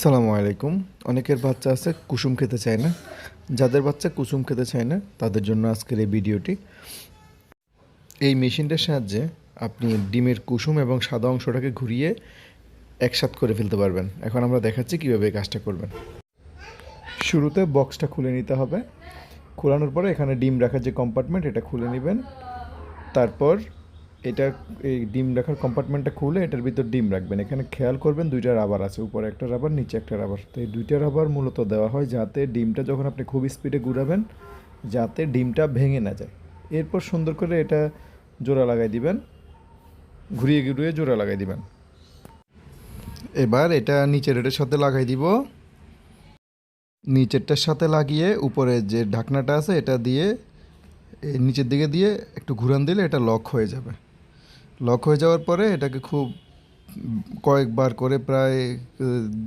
সালামু আলাইকুম। অনেকের বাচ্চা আছে, কুসুম খেতে চায় না। যাদের বাচ্চা কুসুম খেতে চায় না, তাদের জন্য আজকের এই ভিডিওটি। এই মেশিনটার সাহায্যে আপনি ডিমের কুসুম এবং সাদা অংশটাকে ঘুরিয়ে একসাথ করে ফেলতে পারবেন। এখন আমরা দেখাচ্ছি কীভাবে এই কাজটা করবেন। শুরুতে বক্সটা খুলে নিতে হবে। খোলানোর পরে এখানে ডিম রাখার যে কম্পার্টমেন্ট এটা খুলে নেবেন। তারপর এটা এই ডিম রাখার কম্পার্টমেন্টটা খুলে এটার ভিতর ডিম রাখবেন। এখানে খেয়াল করবেন দুইটা রাবার আছে, উপরে একটা রাবার নিচে একটা রাবার তো এই দুইটা রাবার মূলত দেওয়া হয় যাতে ডিমটা যখন আপনি খুব স্পিডে ঘুরাবেন, যাতে ডিমটা ভেঙে না যায়। এরপর সুন্দর করে এটা জোড়া লাগাই দিবেন। ঘুরিয়ে ঘুরিয়ে জোড়া লাগাই দিবেন। এবার এটা নিচের এটার সাথে লাগাই দিব। নিচেরটার সাথে লাগিয়ে উপরে যে ঢাকনাটা আছে, এটা দিয়ে নিচের দিকে দিয়ে একটু ঘুরান দিলে এটা লক হয়ে যাবে। লক হয়ে যাওয়ার পরে এটাকে খুব কয়েকবার করে প্রায়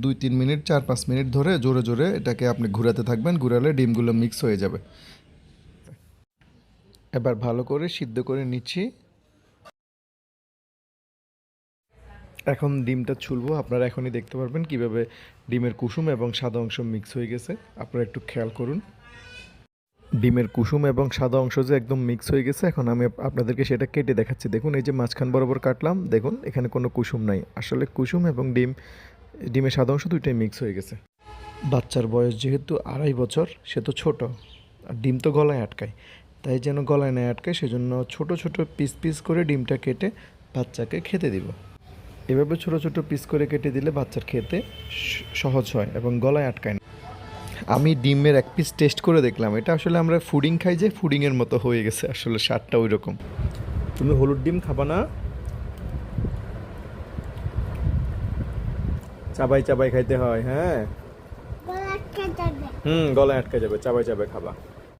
দুই, তিন মিনিট, চার, পাঁচ মিনিট ধরে জোরে জোরে এটাকে আপনি ঘুরাতে থাকবেন, ঘুরালে ডিমগুলো মিক্স হয়ে যাবে। এবার ভালো করে সিদ্ধ করে নিচ্ছি। এখন ডিমটা ছুলবো, আপনারা এখনই দেখতে পারবেন কীভাবে ডিমের কুসুম এবং সাদা অংশ মিক্স হয়ে গেছে। আপনারা একটু খেয়াল করুন। ডিমের কুসুম এবং সাদা অংশ যে একদম মিক্স হয়ে গেছে, এখন আমি আপনাদেরকে সেটা কেটে দেখাচ্ছি। দেখুন, এই যে মাঝখান বরাবর কাটলাম, দেখুন, এখানে কোনো কুসুম নাই। আসলে কুসুম এবং ডিম, ডিমের সাদা অংশ দুইটাই মিক্স হয়ে গেছে। বাচ্চার বয়স যেহেতু আড়াই বছর, সে তো ছোট, আর ডিম তো গলায় আটকায়। তাই যেন গলায় না আটকায়, সেজন্য ছোট ছোট পিস পিস করে ডিমটা কেটে বাচ্চাকে খেতে দিব। এভাবে ছোট ছোট পিস করে কেটে দিলে বাচ্চার খেতে সহজ হয় এবং গলায় আটকায় না। আমি ডিমের এক পিস টেস্ট করে দেখলাম। এটা আসলে আমরা ফুডিং খাই যে ফুডিংয়ের মতো হয়ে গেছে আসলে স্বাদটা ওই রকম তুমি হলুদ ডিম খাবা না? চাবাই চাবাই খাইতে হয় হ্যাঁ? গলা আটকে যাবে। হুম গলায় আটকে যাবে চাবাই চাবাই খাবা।